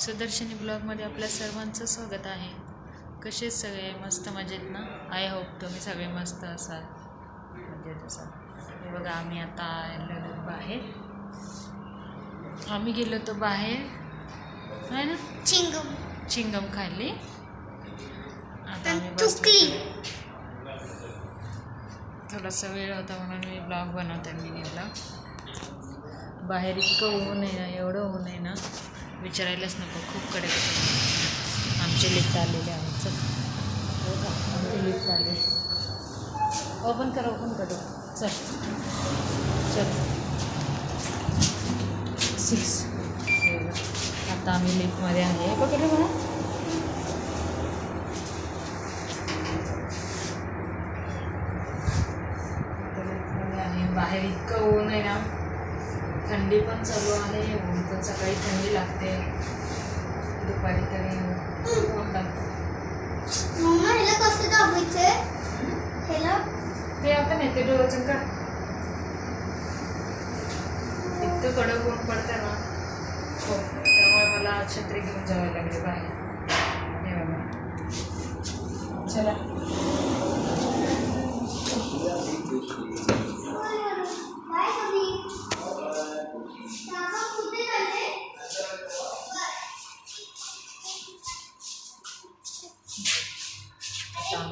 सुदर्शनी ब्लॉगमध्ये आपल्या सर्वांचं स्वागत आहे. कसे सगळे? मस्त मजेत ना? आय होप तुम्ही सगळे मस्त असाल. मजेत असाल. हे बघा आम्ही आता आलेलो बाहेर. आम्ही गेलो होतो बाहेर. आहे ना? चिंगम. चिंगम खाल्ली आता आम्ही बसलो. थोडासा वेळ होता म्हणून मी ब्लॉग बनवते मिनी ब्लॉग बाहेर इतकं ऊन आहे ना एवढं ऊन आहे ना. विचारायलाच नको खूप कडे आमचे लिफ्ट आलेले आहेत चल. हो का? आमचे लिफ्ट आले ओपन कर ओपन कर. चल. चल. सिक्स आता आम्ही लिफ्टमध्ये आहे. पकडलं म्हणा बाहेर इतकं ऊन आहे ना. थंडी पण चालू आहे ऊन पण सकाळी थंडी लागते. दुपारी तरी ऊन लागतं. मम्मा ह्याला कसं दाबायचंय ह्याला? ते आपण येते डोळ्याचं का इतकं कडक ऊन पडतं ना. हो त्यामुळे मला छत्री घेऊन जावं लागले बाहेर. हे चला.